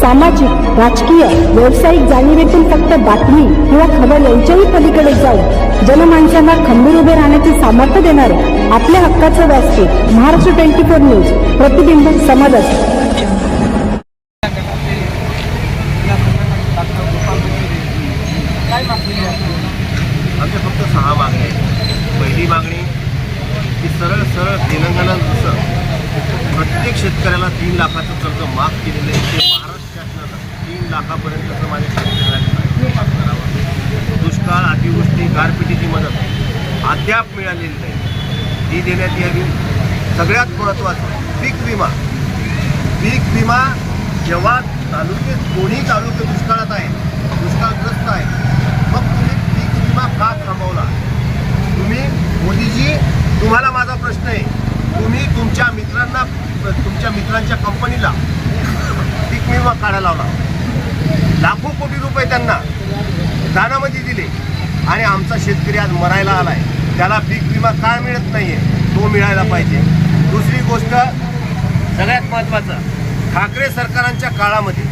सामाजिक राजकीय व्यावसायिक जाणीवेतून फक्त बातमी किंवा खबर यांच्याही पलीकडे जाऊन जनमानसांना खंबीर उभे राहण्याचे सामर्थ्य देणारे आपल्या हक्काचं व्यासपीठ महाराष्ट्र ट्वेंटी फोर न्यूज प्रतिबिंब समाजाचे आमच्या फक्त सहा मागण्या आहेत. पहिली मागणी की सरळ सरळ तेलंगणा जसं प्रत्येक शेतकऱ्याला तीन लाखाचं कर्ज माफ केलेलं आहे ते महाराष्ट्र लाखापर्यंतचं माझे करावं. दुष्काळ अतिवृष्टी गारपिटीची मदत अद्याप मिळालेली नाही. ती देण्यात यावी. सगळ्यात महत्त्वाचं पीक विमा. पीक विमा जेव्हा तालुके कोणी तालुके दुष्काळात आहे दुष्काळग्रस्त आहे मग तुम्ही पीक विमा का थांबवला? तुम्ही मोदीजी तुम्हाला माझा प्रश्न आहे. तुम्ही तुमच्या मित्रांना तुमच्या मित्रांच्या कंपनीला पीक विमा काढायला लावला. लाखो कोटी रुपये त्यांना दानामध्ये दिले. आणि आमचा शेतकरी आज मरायला आलाय. त्याला पीक विमा का मिळत नाहीये तो मिळायला पाहिजे. दुसरी गोष्ट सगळ्यात महत्त्वाचं ठाकरे सरकारांच्या काळामध्ये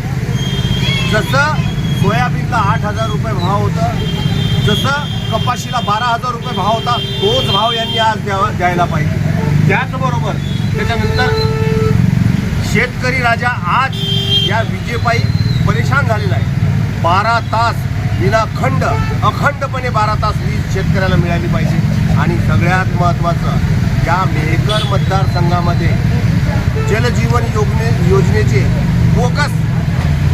जसं सोयाबीनला आठ हजार रुपये भाव होता जसं कपाशीला बारा हजार रुपये भाव होता तोच भाव यांनी आज द्यावा द्यायला पाहिजे. त्याचबरोबर त्याच्यानंतर शेतकरी राजा आज या विजेपायी परेशान झालेला आहे. बारा तास विनाखंड अखंडपणे बारा तास वीज शेतकऱ्याला मिळाली पाहिजे. आणि सगळ्यात महत्त्वाचं या मेहकर मतदारसंघामध्ये जलजीवन योजने योजनेचे बोगस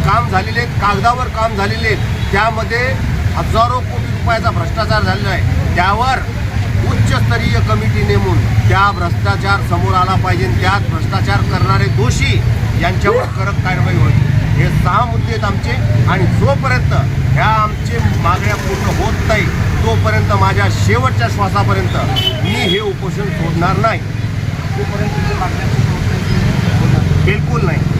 काम झालेले आहेत कागदावर काम झालेले आहेत. त्यामध्ये हजारो कोटी रुपयाचा भ्रष्टाचार झालेला आहे. त्यावर उच्चस्तरीय कमिटी नेमून त्या भ्रष्टाचार समोर आला पाहिजे. त्यात भ्रष्टाचार करणारे दोषी यांच्यावर कडक कारवाई होईल हे सहा मुद्दे आहेत आमचे. आणि जोपर्यंत ह्या आमचे मागण्या पूर्ण होत नाही तोपर्यंत माझ्या शेवटच्या श्वासापर्यंत मी हे उपोषण सोडणार नाही. तोपर्यंत. बिलकुल नाही.